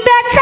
Back. kind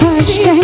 Touch the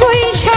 বৈশ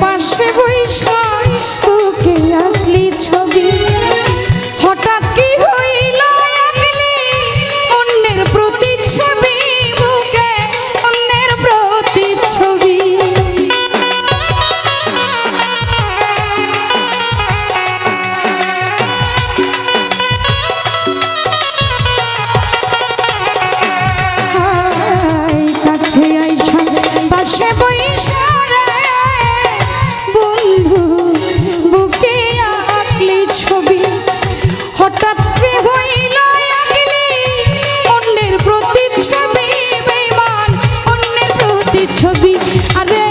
পাশে বৈশা ছবি আরে